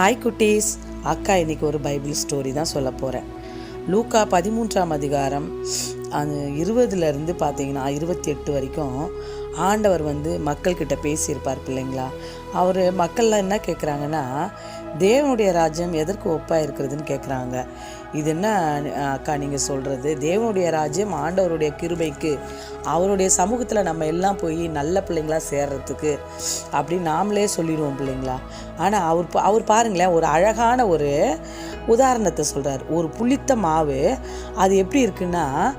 Hi குட்டீஸ். அக்கா இன்னைக்கு ஒரு பைபிள் ஸ்டோரி தான் சொல்ல போகிறேன் லூக்கா பதிமூன்றாம் அதிகாரம் அது இருபதுலேருந்து பார்த்தீங்கன்னா இருபத்தி எட்டு வரைக்கும் ஆண்டவர் வந்து மக்கள்கிட்ட பேசியிருப்பார் பிள்ளைங்களா? அவர் மக்கள்லாம் என்ன கேட்குறாங்கன்னா தேவனுடைய ராஜ்யம் எதற்கு ஒப்பாக இருக்கிறதுன்னு கேட்குறாங்க இது என்ன அக்கா நீங்கள் சொல்கிறது தேவனுடைய ராஜ்யம் ஆண்டவருடைய கிருபைக்கு அவருடைய சமூகத்தில் நம்ம எல்லாம் போய் நல்ல பிள்ளைங்களா சேர்றதுக்கு அப்படின்னு நாமளே சொல்லிடுவோம் பிள்ளைங்களா. ஆனால் அவர் பா- அவர் பாருங்களேன் ஒரு அழகான ஒரு உதாரணத்தை சொல்கிறார் ஒரு புளித்த மாவு அது எப்படி இருக்குன்னா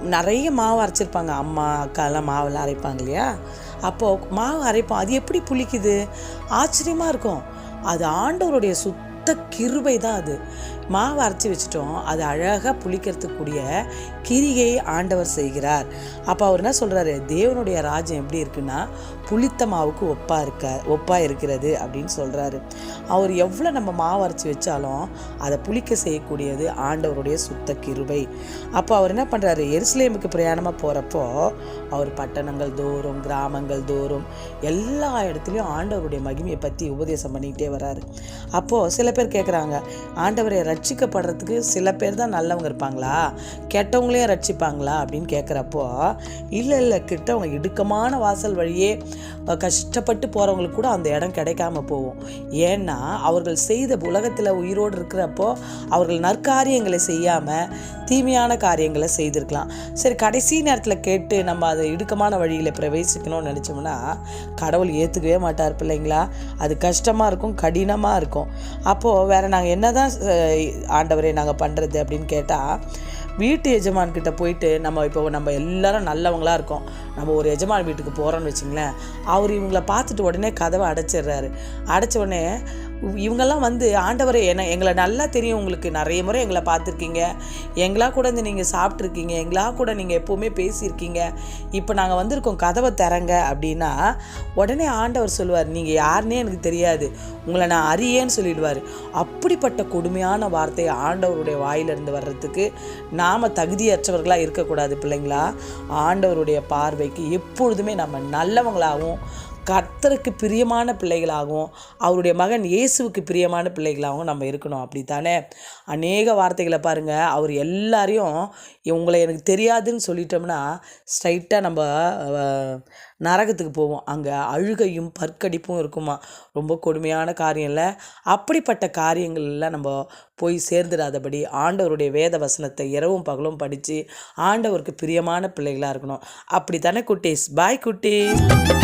நிறைய மாவு அரைச்சிருப்பாங்க. அம்மா அக்காலாம் மாவெல்லாம் அரைப்பாங்க இல்லையா? அப்போது மாவு அரைப்போம். அது எப்படி புளிக்குது? ஆச்சரியமாக இருக்கும். அது ஆண்டவருடைய சுத்த சுத்த கிருபை தான் அது. மாவு அரைச்சி வச்சிட்டோம். அது அழகாக புளிக்கிறதுக்கூடிய கிரியை ஆண்டவர் செய்கிறார். அப்போ அவர் என்ன சொல்கிறாரு தேவனுடைய ராஜ்யம் எப்படி இருக்குன்னா புளித்த மாவுக்கு ஒப்பாக இருக்க ஒப்பாக இருக்கிறது அப்படின்னு சொல்கிறாரு அவர் எவ்வளோ நம்ம மாவு அரைச்சி வச்சாலும் அதை புளிக்க செய்யக்கூடியது ஆண்டவருடைய சுத்த கிருபை. அப்போ அவர் என்ன பண்ணுறாரு எருசலேமுக்கு பிரயாணமாக போகிறப்போ அவர் பட்டணங்கள் தோறும் கிராமங்கள் தோறும் எல்லா இடத்துலையும் ஆண்டவருடைய மகிமையை பற்றி உபதேசம் பண்ணிக்கிட்டே வராரு. அப்போது சில பேர் கேட்குறாங்க ஆண்டவரை ரட்சிக்கப்படுறதுக்கு சில பேர் தான் நல்லவங்க இருப்பாங்களா? கெட்டவங்களையும் ரட்சிப்பாங்களா? அப்படின்னு கேட்குறப்போ இல்லை இல்லை கிட்டவங்க இடுக்கமான வாசல் வழியே கஷ்டப்பட்டு போகிறவங்களுக்கு கூட அந்த இடம் கிடைக்காம போகும். ஏன்னா அவர்கள் செய்த உலகத்தில் உயிரோடு இருக்கிறப்போ அவர்கள் நற்காரியங்களை செய்யாமல் தீமையான காரியங்களை செய்திருக்கலாம். சரி கடைசி நேரத்தில் கேட்டு நம்ம அதை இடுக்கமான வழியில் பிரவேசிக்கணும்னு நினச்சோம்னா கடவுள் ஏற்றுக்கவே மாட்டார் பிள்ளைங்களா? அது கஷ்டமாக இருக்கும் கடினமாக இருக்கும். அப்போது வேறு நாங்கள் என்ன தான் ஆண்டவரே நாங்கள் பண்ணுறது அப்படின்னு கேட்டால் வீட்டு எஜமான்கிட்ட போயிட்டு நம்ம இப்போ நம்ம எல்லாரும் நல்லவங்களாக இருக்கோம். நம்ம ஒரு எஜமான் வீட்டுக்கு போகிறோம்னு வச்சுங்களேன் அவர் இவங்கள பார்த்துட்டு உடனே கதவை அடைச்சிடுறாரு. அடைச்ச உடனே இவங்கெல்லாம் வந்து ஆண்டவரை என்ன எங்களை நல்லா தெரியும் உங்களுக்கு. நிறைய முறை எங்களை பார்த்துருக்கீங்க. எங்களா கூட வந்து நீங்கள் சாப்பிட்ருக்கீங்க எங்களா கூட நீங்கள் எப்போவுமே பேசியிருக்கீங்க. இப்போ நாங்கள் வந்திருக்கோம் கதவை தரங்க அப்படின்னா உடனே ஆண்டவர் சொல்லுவார் நீங்கள் யாருன்னே எனக்கு தெரியாது. உங்களை நான் அறியேன்னு சொல்லிடுவார். அப்படிப்பட்ட கொடுமையான வார்த்தை ஆண்டவருடைய வாயிலிருந்து வர்றதுக்கு நாம் தகுதியற்றவர்களாக இருக்கக்கூடாது பிள்ளைங்களா. ஆண்டவருடைய பார்வைக்கு எப்பொழுதுமே நம்ம நல்லவங்களாகவும் கர்த்தருக்கு பிரியமான பிள்ளைகளாகவும் அவருடைய மகன் இயேசுவுக்கு பிரியமான பிள்ளைகளாகவும் நம்ம இருக்கணும். அப்படித்தானே? அநேக வார்த்தைகளை பாருங்கள் அவர் எல்லாரையும் உங்களை எனக்கு தெரியாதுன்னு சொல்லிட்டோம்னா ஸ்ட்ரைட்டாக நம்ம நரகத்துக்கு போவோம். அங்கே அழுகையும் பற்கடிப்பும் இருக்குமா? ரொம்ப கொடுமையான காரியம் இல்லை? அப்படிப்பட்ட காரியங்கள்லாம் நம்ம போய் சேர்ந்துடாதபடி ஆண்டவருடைய வேத வசனத்தை இரவும் பகலும் படித்து ஆண்டவருக்கு பிரியமான பிள்ளைகளாக இருக்கணும். அப்படி தானே குட்டீஸ்? பாய் குட்டீஸ்.